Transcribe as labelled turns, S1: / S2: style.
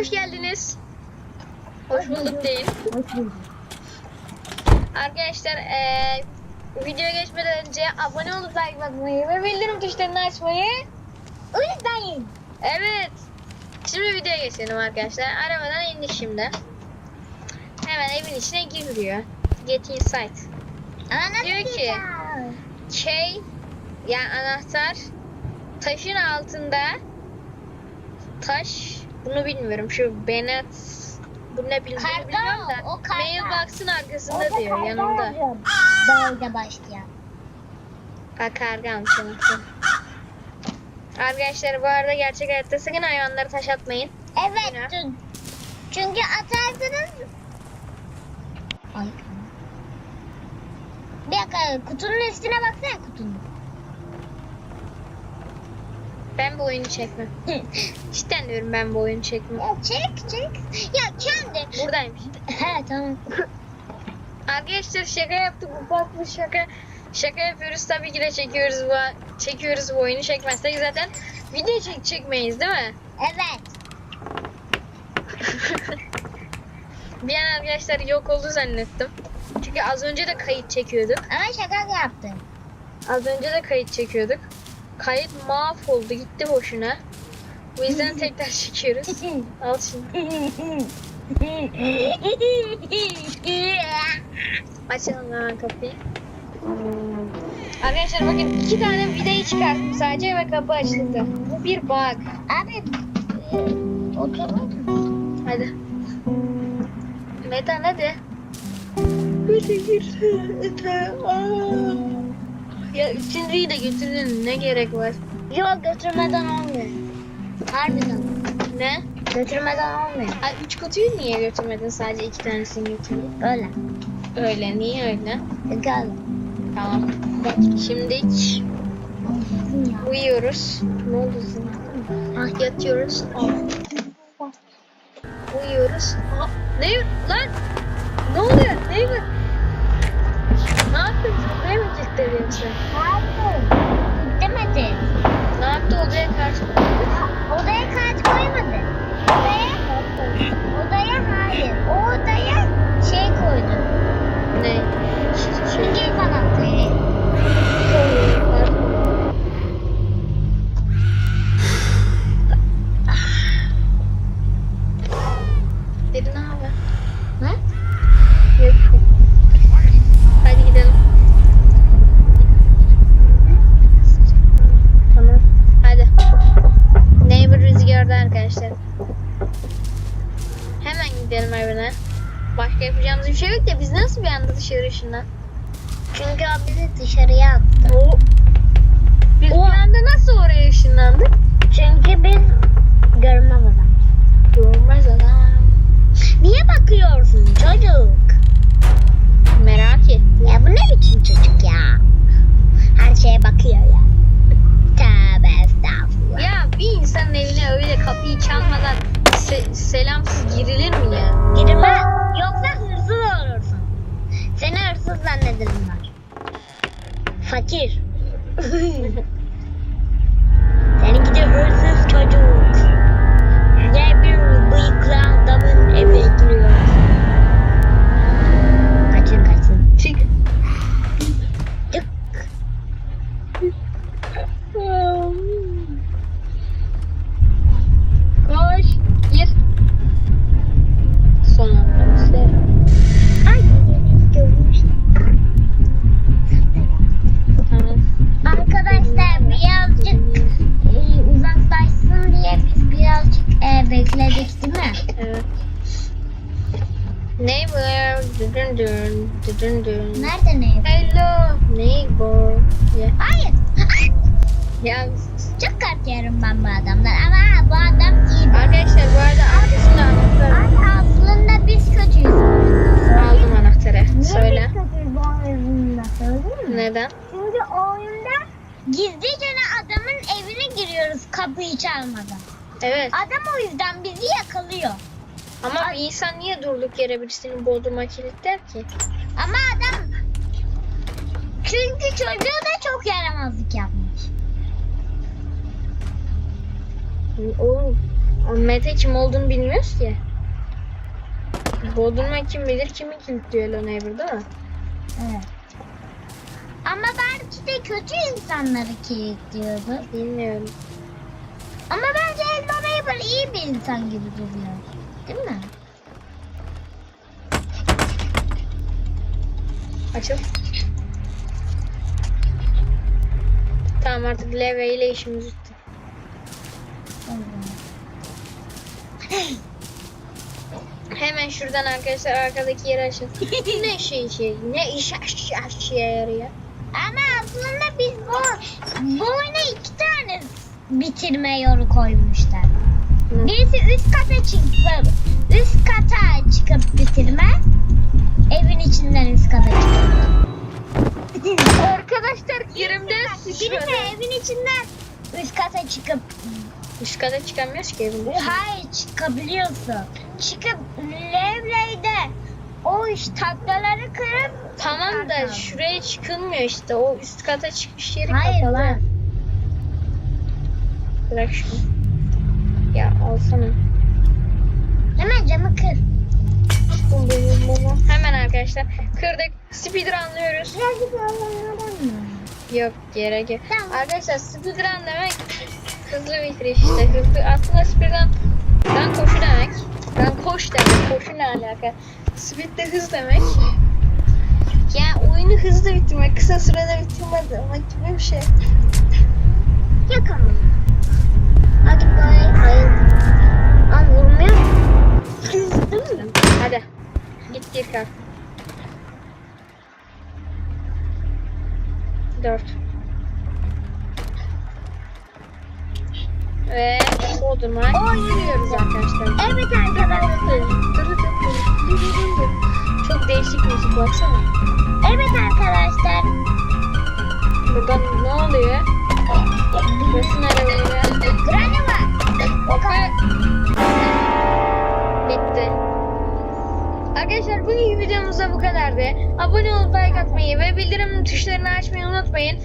S1: Hoş geldiniz. Hoş bulduk.
S2: Hoş bulduk.
S1: Arkadaşlar eee videoya geçmeden önce abone olup like atmayı ve bildirim tuşlarını açmayı
S2: Unutmayın.
S1: Evet. Şimdi videoya geçelim arkadaşlar. Arabadan indik şimdi. Hemen evin içine giriyor. Get inside.
S2: Nasıl
S1: Diyor ki-? Key yani anahtar taşın altında taş bunu bilmiyorum şu Benet bu ne bilmiyorum,
S2: Karga
S1: bilmiyorum da
S2: o, o
S1: mailbox'ın arkasında
S2: Orada
S1: diyor yanında.
S2: Böyle başlayan.
S1: Ha kargaymış anahtar. Arkadaşlar bu arada gerçek hayatta sakın hayvanlara taş atmayın.
S2: Evet.
S1: Yine.
S2: çün- Çünkü atarsanız... Ay. Bir dakika kutunun üstüne baksana kutunun.
S1: Ben bu oyunu çekmem. Cidden diyorum ben bu oyunu çekmem.
S2: Ya çek çek. Ya kendi.
S1: Buradaymış.
S2: He tamam.
S1: Arkadaşlar şaka yaptık ufak bir şaka. Şaka yapıyoruz tabii ki de çekiyoruz bu çekiyoruz bu oyunu çekmezsek zaten video çek çekmeyiz değil mi?
S2: Evet.
S1: Bir an arkadaşlar yok oldu zannettim. Çünkü az önce de kayıt çekiyorduk.
S2: Ama şaka yaptım.
S1: Az önce de kayıt çekiyorduk. Kayıt mahvoldu gitti boşuna. Bu yüzden tekrar çekiyoruz. Al şimdi. Açalım hemen kapıyı. Arkadaşlar bakın iki tane vidayı çıkarttım sadece ve kapı açıldı. Bu bir bug.
S2: Abi e, oturma.
S1: Hadi. Metan hadi. Hadi gir. Ya üçüncüyü de götürdün ne gerek var?
S2: Yok götürmeden olmuyor. Harbiden.
S1: Ne?
S2: Götürmeden olmuyor.
S1: Ay, üç kutuyu niye götürmedin sadece iki tanesini götürdün?
S2: Öyle.
S1: Öyle niye öyle?
S2: Gel.
S1: Tamam. Şimdi uyuyoruz. Ne oldu sana? Ah yatıyoruz. Uyuyoruz. Aa, ne lan? Ne oluyor? Ne? experience that happened. Dışarı ışınlan?
S2: Çünkü o bizi dışarıya attı.
S1: O. Biz
S2: O-
S1: bir anda nasıl oraya ışınlandık?
S2: Çünkü biz görmez adam.
S1: Görmez adam.
S2: Niye bakıyorsun çocuk?
S1: Merak et.
S2: Ya bu ne biçim çocuk ya? Her şeye bakıyor ya. Tövbe estağfurullah.
S1: Ya bir insanın evine öyle kapıyı çalmadan
S2: Fakir. Seninki de hırsız çocuk. Gel bir bıyıklı adamın eve giriyor.
S1: Dün dün dün.
S2: Nerede ne?
S1: Hello. Neighbor. Ya.
S2: Hayır.
S1: ya
S2: Çok korkuyorum ben bu adamdan ama bu adam iyi.
S1: arkadaşlar bu arada arkasında anahtar.
S2: Abi aslında biz kötüyüz.
S1: Aldım anahtarı. Söyle.
S2: kötüyüz bu oyunda
S1: Neden?
S2: Çünkü o oyunda gizlice adamın evine giriyoruz kapıyı çalmadan.
S1: Evet.
S2: Adam o yüzden bizi yakalıyor.
S1: Ama bir insan niye durduk yere birisini bodruma kilitler ki?
S2: Ama adam çünkü çocuğu da çok yaramazlık yapmış.
S1: Oğlum O Mete kim olduğunu bilmiyoruz ki. Bodrum'a kim bilir kimi kilitliyor Neighbor değil mi?
S2: Evet. Ama belki de kötü insanları kilitliyordu.
S1: Bilmiyorum.
S2: Ama bence Hello Neighbor iyi bir insan gibi duruyor. Değil mi?
S1: Açıl. Tamam artık Leve ile işimiz bitti. Hemen şuradan arkadaşlar arkadaki yeri açın. ne şey şey ne iş aş aşçıya yarıyor.
S2: Ama aslında biz bu, bu oyuna iki tane bitirme yolu koymuşlar. Birisi üst kata çıkıp üst kata çıkıp bitirme. Evin içinden üst kata çıkıp.
S1: Arkadaşlar yerimde
S2: Birisi evin içinden üst kata çıkıp
S1: Üst kata çıkamıyoruz ki evinde.
S2: hayır çıkabiliyorsun. Çıkıp levreyde o iş taklaları kırıp
S1: Tamam da
S2: Pardon.
S1: şuraya çıkılmıyor işte. O üst kata çıkmış yeri
S2: Hayır
S1: kapalı.
S2: lan.
S1: Bırak şunu. Alsana.
S2: Hemen camı kır.
S1: Hemen arkadaşlar kırdık. Speedrunlıyoruz.
S2: Birazcık mı?
S1: Yok gerek yok.
S2: Tamam.
S1: Arkadaşlar speedrun demek hızlı bitiriş işte. Hızlı. Aslında speedrun ben koşu demek. Ben koş demek. Koşu ne alaka? Speed de hız demek. Ya oyunu hızlı bitirmek, kısa sürede bitirmek demek gibi bir şey.
S2: Yok ama.
S1: Ve Bodrum'a yürüyoruz arkadaşlar.
S2: Evet arkadaşlar.
S1: Çok değişik müzik baksana.
S2: Evet arkadaşlar.
S1: Buradan ne oluyor? Burası nereye?
S2: Granny var. O kadar.
S1: Bitti. Arkadaşlar bugünkü videomuzda bu kadardı. Abone olup like atmayı ve bildirim tuşlarını açmayı unutmayın.